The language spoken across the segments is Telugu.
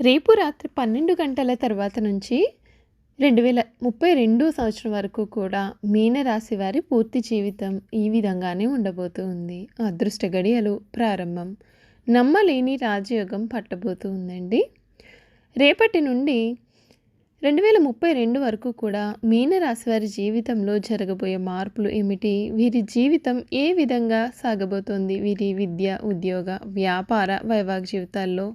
రేపు రాత్రి పన్నెండు గంటల తర్వాత నుంచి రెండు వేల ముప్పై రెండు సంవత్సరం వరకు కూడా మీనరాశి వారి పూర్తి జీవితం ఈ విధంగానే ఉండబోతుంది. అదృష్ట గడియలు ప్రారంభం. నమ్మలేని రాజయోగం పట్టబోతూ ఉందండి రేపటి నుండి రెండు వేల ముప్పై రెండు వరకు కూడా మీనరాశి వారి జీవితంలో జరగబోయే మార్పులు ఏమిటి? వీరి జీవితం ఏ విధంగా సాగబోతోంది? వీరి విద్య ఉద్యోగ వ్యాపార వైవాహిక జీవితాల్లో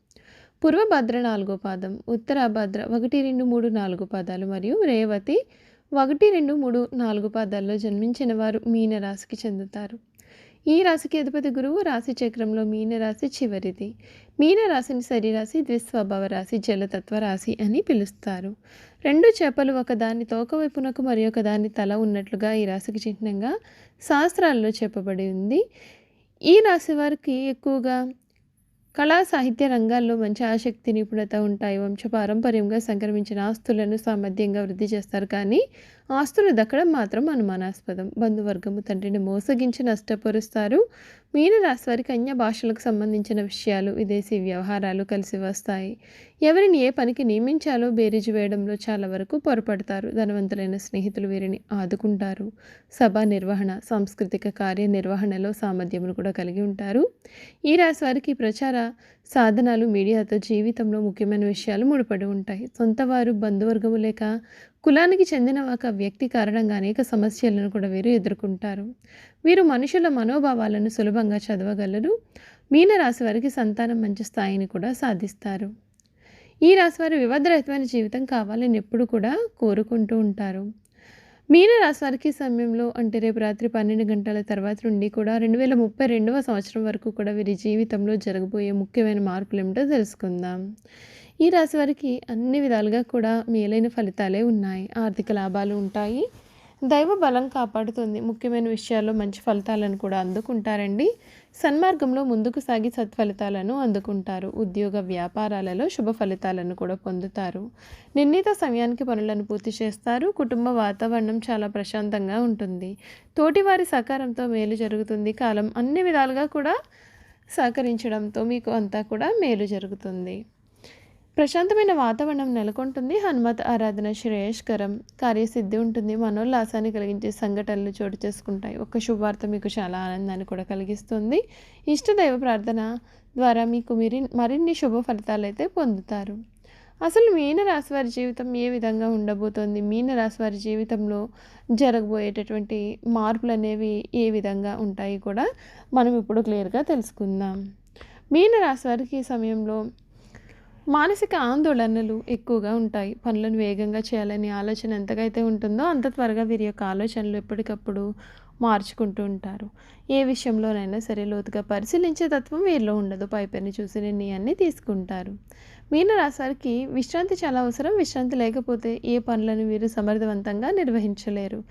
పూర్వభద్ర నాలుగో పాదం ఉత్తరాభద్ర ఒకటి రెండు మూడు నాలుగు పాదాలు మరియు రేవతి ఒకటి రెండు మూడు నాలుగు పాదాల్లో జన్మించిన వారు మీనరాశికి చెందుతారు. ఈ రాశికి అధిపతి గురువు రాశి చక్రంలో మీనరాశి చివరిది. మీనరాశిని శరీరాశి ద్విస్వభావ రాశి జలతత్వ రాశి అని పిలుస్తారు. రెండు చేపలు ఒకదాని తోక వైపునకు మరి ఒకదాని తల ఉన్నట్లుగా ఈ రాశికి చిహ్నంగా శాస్త్రాల్లో చెప్పబడి ఉంది. ఈ రాశి వారికి ఎక్కువగా కళా సాహిత్య రంగాల్లో మంచి ఆసక్తి నిపుణత ఉంటాయి. వంశపారంపర్యంగా సంక్రమించిన ఆస్తులను సామర్థ్యంగా వృద్ధి చేస్తారు. కానీ ఆస్తులు దక్కడం మాత్రం అనుమానాస్పదం. బంధువర్గము తండ్రిని మోసగించి నష్టపరుస్తారు. మీనరాశి వారికి అన్య భాషలకు సంబంధించిన విషయాలు విదేశీ వ్యవహారాలు కలిసి వస్తాయి. ఎవరిని ఏ పనికి నియమించాలో బేరీజు వేయడంలో చాలా వరకు పొరపడతారు. ధనవంతులైన స్నేహితులు వీరిని ఆదుకుంటారు. సభా నిర్వహణ సాంస్కృతిక కార్యనిర్వహణలో సామర్థ్యమును కూడా కలిగి ఉంటారు. ఈ రాశి వారికి ప్రచార సాధనాలు మీడియాతో జీవితంలో ముఖ్యమైన విషయాలు ముడిపడి ఉంటాయి. సొంత వారు బంధువర్గము లేక కులానికి చెందిన ఒక వ్యక్తి కారణంగా అనేక సమస్యలను కూడా వీరు ఎదుర్కొంటారు. వీరు మనుషుల మనోభావాలను సులభంగా చదవగలరు. మీన రాశి వారికి సంతానం మంచి స్థాయిని కూడా సాధిస్తారు. ఈ రాశి వారి వివాదరహితమైన జీవితం కావాలని ఎప్పుడు కూడా కోరుకుంటూ ఉంటారు. మీన రాశి వారికి సమయంలో అంటే రేపు రాత్రి పన్నెండు గంటల తర్వాత నుండి కూడా రెండు వేల ముప్పై రెండవ సంవత్సరం వరకు కూడా వీరి జీవితంలో జరగబోయే ముఖ్యమైన మార్పులు ఏమిటో తెలుసుకుందాం. ఈ రాశి వారికి అన్ని విధాలుగా కూడా మేలైన ఫలితాలే ఉన్నాయి. ఆర్థిక లాభాలు ఉంటాయి. దైవ బలం కాపాడుతుంది. ముఖ్యమైన విషయాల్లో మంచి ఫలితాలను కూడా అందుకుంటారండి. సన్మార్గంలో ముందుకు సాగి సత్ఫలితాలను అందుకుంటారు. ఉద్యోగ వ్యాపారాలలో శుభ ఫలితాలను కూడా పొందుతారు. నిర్ణీత సమయానికి పనులను పూర్తి చేస్తారు. కుటుంబ వాతావరణం చాలా ప్రశాంతంగా ఉంటుంది. తోటివారి సహకారంతో మేలు జరుగుతుంది. కాలం అన్ని విధాలుగా కూడా సహకరించడంతో మీకు అంతా కూడా మేలు జరుగుతుంది. ప్రశాంతమైన వాతావరణం నెలకొంటుంది. హనుమత్ ఆరాధన శ్రేయస్కరం కార్యసిద్ధి ఉంటుంది. మనోల్లాసాన్ని కలిగించే సంఘటనలు చోటు చేసుకుంటాయి. ఒక శుభవార్త మీకు చాలా ఆనందాన్ని కూడా కలిగిస్తుంది. ఇష్టదైవ ప్రార్థన ద్వారా మీకు మిరి మరిన్ని శుభ ఫలితాలు అయితే పొందుతారు. అసలు మీనరాశి వారి జీవితం ఏ విధంగా ఉండబోతోంది? మీనరాశి వారి జీవితంలో జరగబోయేటటువంటి మార్పులు అనేవి ఏ విధంగా ఉంటాయి కూడా మనం ఇప్పుడు క్లియర్గా తెలుసుకుందాం. మీనరాశి వారికి ఈ సమయంలో మానసిక ఆందోళనలు ఎక్కువగా ఉంటాయి. పనులను వేగంగా చేయాలని ఆలోచన ఎంతగా అయితే ఉంటుందో అంత త్వరగా వీరి యొక్క ఆలోచనలు ఎప్పటికప్పుడు మార్చుకుంటూ ఉంటారు. ఏ విషయంలోనైనా సరే లోతుగా పరిశీలించే తత్వం వీరిలో ఉండదు. పైపైన చూసి నిర్ణయాన్ని తీసుకుంటారు. మీనరాశారికి విశ్రాంతి చాలా అవసరం. విశ్రాంతి లేకపోతే ఏ పనులను వీరు సమర్థవంతంగా నిర్వహించలేరు.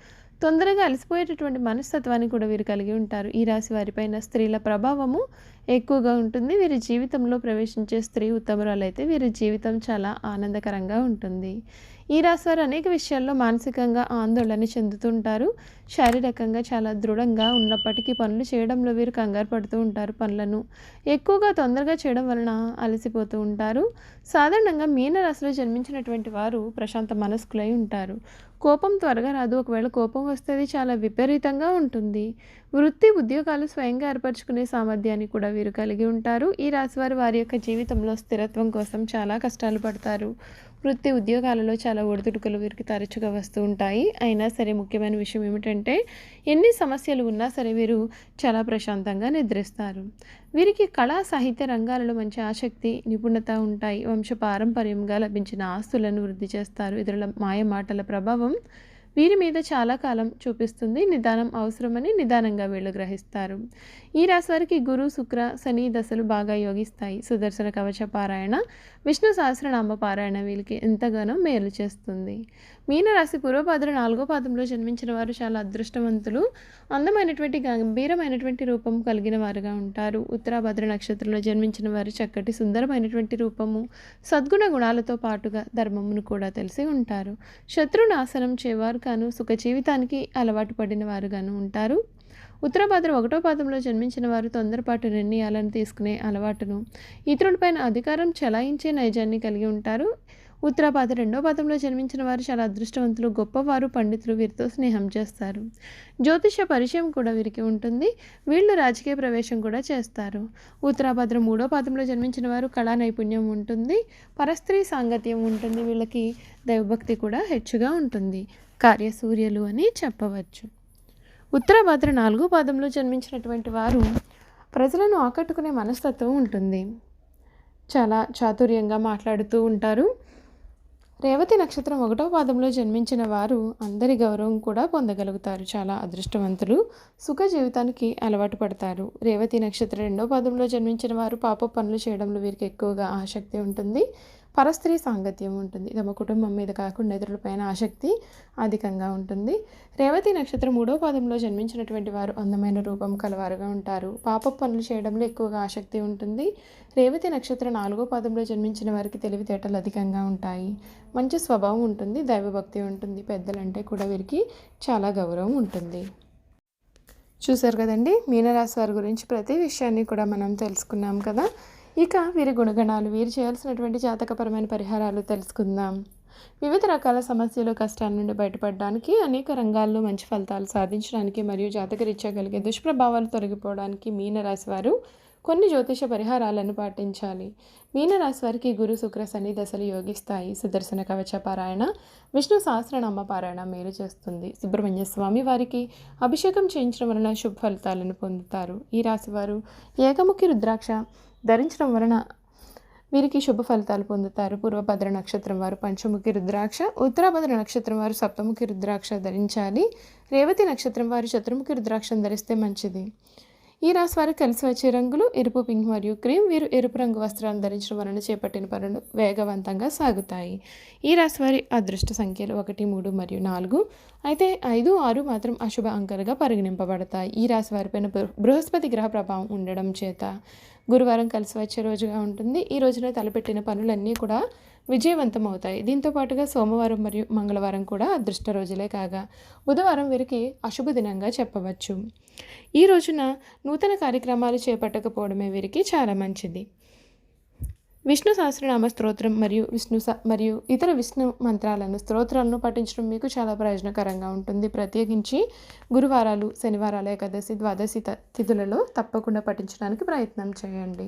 తొందరగా అలసిపోయేటటువంటి మనస్తత్వాన్ని కూడా వీరు కలిగి ఉంటారు. ఈ రాశి వారిపైన స్త్రీల ప్రభావము ఎక్కువగా ఉంటుంది. వీరి జీవితంలో ప్రవేశించే స్త్రీ ఉత్తమరాలైతే వీరి జీవితం చాలా ఆనందకరంగా ఉంటుంది. ఈ రాశివారు అనేక విషయాల్లో మానసికంగా ఆందోళన చెందుతుంటారు. శారీరకంగా చాలా దృఢంగా ఉన్నప్పటికీ పనులు చేయడంలో వీరు కంగారు పడుతూ ఉంటారు పనులను. ఎక్కువగా తొందరగా చేయడం వలన అలసిపోతూ ఉంటారు. సాధారణంగా మీనరాశిలో జన్మించినటువంటి వారు ప్రశాంత మనస్కులై ఉంటారు. కోపం త్వరగా రాదు. ఒకవేళ కోపం వస్తే చాలా విపరీతంగా ఉంటుంది. వృత్తి ఉద్యోగాలు స్వయంగా ఏర్పరచుకునే సామర్థ్యాన్ని కూడా వీరు కలిగి ఉంటారు. ఈ రాశివారు వారి యొక్క జీవితంలో స్థిరత్వం కోసం చాలా కష్టాలు పడతారు. వృత్తి ఉద్యోగాలలో చాలా ఒడిదుడుకులు వీరికి తరచుగా వస్తూ ఉంటాయి. అయినా సరే ముఖ్యమైన విషయం ఏమిటంటే ఎన్ని సమస్యలు ఉన్నా సరే వీరు చాలా ప్రశాంతంగా నిద్రిస్తారు. వీరికి కళా సాహిత్య రంగాలలో మంచి ఆసక్తి నిపుణత ఉంటాయి. వంశ పారంపర్యంగా లభించిన ఆస్తులను వృద్ధి చేస్తారు. ఇతరుల మాయ మాటల ప్రభావం వీరి మీద చాలా కాలం చూపిస్తుంది నిదానం అవసరమని నిదానంగా వీళ్ళు గ్రహిస్తారు. ఈ రాశివారికి గురు శుక్ర శని దశలు బాగా యోగిస్తాయి. సుదర్శన కవచ పారాయణ విష్ణు సహస్రనామ పారాయణ వీళ్ళకి ఎంతగానో మేలు చేస్తుంది. మీనరాశి పూర్వపాదుల నాలుగో పాదంలో జన్మించిన వారు చాలా అదృష్టవంతులు. అందమైనటువంటి గంభీరమైనటువంటి రూపం కలిగిన వారుగా ఉంటారు. ఉత్తరాభద్ర నక్షత్రంలో జన్మించిన వారు చక్కటి సుందరమైనటువంటి రూపము సద్గుణ గుణాలతో పాటుగా ధర్మమును కూడా తెలిసి ఉంటారు. శత్రునాశనం చేవారు కాను సుఖ జీవితానికి అలవాటు పడిన వారుగాను ఉంటారు. ఉత్తరభద్ర ఒకటో పాదంలో జన్మించిన వారు తొందరపాటు నిర్ణయాలను తీసుకునే అలవాటును ఇతరులపైన అధికారం చెలాయించే నైజాన్ని కలిగి ఉంటారు. ఉత్తరాపాద రెండో పాదంలో జన్మించిన వారు చాలా అదృష్టవంతులు గొప్పవారు పండితులు వీరితో స్నేహం చేస్తారు. జ్యోతిష పరిచయం కూడా వీరికి ఉంటుంది. వీళ్ళు రాజకీయ ప్రవేశం కూడా చేస్తారు. ఉత్తరాభద్ర మూడో పాదంలో జన్మించిన వారు కళా నైపుణ్యం ఉంటుంది పరస్త్రీ సాంగత్యం ఉంటుంది వీళ్ళకి దైవభక్తి కూడా హెచ్చుగా ఉంటుంది. కార్యసూర్యులు అని చెప్పవచ్చు. ఉత్తరాభద్ర నాలుగో పాదంలో జన్మించినటువంటి వారు ప్రజలను ఆకట్టుకునే మనస్తత్వం ఉంటుంది. చాలా చాతుర్యంగా మాట్లాడుతూ ఉంటారు. రేవతి నక్షత్రం ఒకటో పాదంలో జన్మించిన వారు అందరి గౌరవం కూడా పొందగలుగుతారు. చాలా అదృష్టవంతులు సుఖ జీవితానికి అలవాటు పడతారు. రేవతి నక్షత్రం రెండో పాదంలో జన్మించిన వారు పాప పనులు చేయడంలో వీరికి ఎక్కువగా ఆసక్తి ఉంటుంది. పరస్త్రీ సాంగత్యం ఉంటుంది. తమ కుటుంబం మీద కాకుండా ఇతరులపైన ఆసక్తి అధికంగా ఉంటుంది. రేవతి నక్షత్రం మూడో పాదంలో జన్మించినటువంటి వారు అందమైన రూపం కలవారుగా ఉంటారు. పాప పనులు చేయడంలో ఎక్కువగా ఆసక్తి ఉంటుంది. రేవతి నక్షత్రం నాలుగో పాదంలో జన్మించిన వారికి తెలివితేటలు అధికంగా ఉంటాయి. మంచి స్వభావం ఉంటుంది. దైవభక్తి ఉంటుంది. పెద్దలంటే కూడా వీరికి చాలా గౌరవం ఉంటుంది. చూసారు కదండి? మీనరాశి వారి గురించి ప్రతి విషయాన్ని కూడా మనం తెలుసుకున్నాం కదా? ఇక వీరి గుణగణాలు వీరు చేయాల్సినటువంటి జాతకపరమైన పరిహారాలు తెలుసుకుందాం. వివిధ రకాల సమస్యలు కష్టాల నుండి బయటపడడానికి అనేక రంగాల్లో మంచి ఫలితాలు సాధించడానికి మరియు జాతకరీత్యా కలిగే దుష్ప్రభావాలు తొలగిపోవడానికి మీనరాశి వారు కొన్ని జ్యోతిష పరిహారాలను పాటించాలి. మీనరాశి వారికి గురు శుక్ర శని దశలు యోగిస్తాయి. సుదర్శన కవచ పారాయణ విష్ణు సహస్రనామ పారాయణ మేలు చేస్తుంది. సుబ్రహ్మణ్య స్వామి వారికి అభిషేకం చేయించడం వలన శుభ ఫలితాలను పొందుతారు. ఈ రాశి వారు ఏకముఖి రుద్రాక్ష ధరించడం వలన వీరికి శుభ ఫలితాలు పొందుతారు. పూర్వభద్ర నక్షత్రం వారు పంచముఖి రుద్రాక్ష ఉత్తరాభద్ర నక్షత్రం వారు సప్తముఖి రుద్రాక్ష ధరించాలి. రేవతి నక్షత్రం వారు చతుర్ముఖి రుద్రాక్షను ధరిస్తే మంచిది. ఈ రాశి వారికి కలిసి వచ్చే రంగులు ఎరుపు పింక్ మరియు క్రీమ్. వీరు ఎరుపు రంగు వస్త్రాలను ధరించడం వలన చేపట్టిన పనులు వేగవంతంగా సాగుతాయి. ఈ రాశి వారి అదృష్ట సంఖ్యలు ఒకటి మూడు మరియు నాలుగు. అయితే ఐదు ఆరు మాత్రం అశుభ అంకెలుగా పరిగణింపబడతాయి. ఈ రాశి వారిపైన బృహస్పతి గ్రహ ప్రభావం ఉండడం చేత గురువారం కలిసి వచ్చే రోజుగా ఉంటుంది. ఈ రోజున తలపెట్టిన పనులన్నీ కూడా విజయవంతం అవుతాయి దీంతో పాటుగా సోమవారం మరియు మంగళవారం కూడా అదృష్ట రోజులే కాగా బుధవారం వీరికి అశుభ దినంగా చెప్పవచ్చు. ఈ రోజున నూతన కార్యక్రమాలు చేపట్టకపోవడమే వీరికి చాలా మంచిది. విష్ణు సహస్రనామ స్తోత్రం మరియు విష్ణు మరియు ఇతర విష్ణు మంత్రాలను స్తోత్రాలను పఠించడం మీకు చాలా ప్రయోజనకరంగా ఉంటుంది. ప్రత్యేకించి గురువారాలు శనివారాలు ఏకాదశి ద్వాదశి తిథులలో తప్పకుండా పఠించడానికి ప్రయత్నం చేయండి.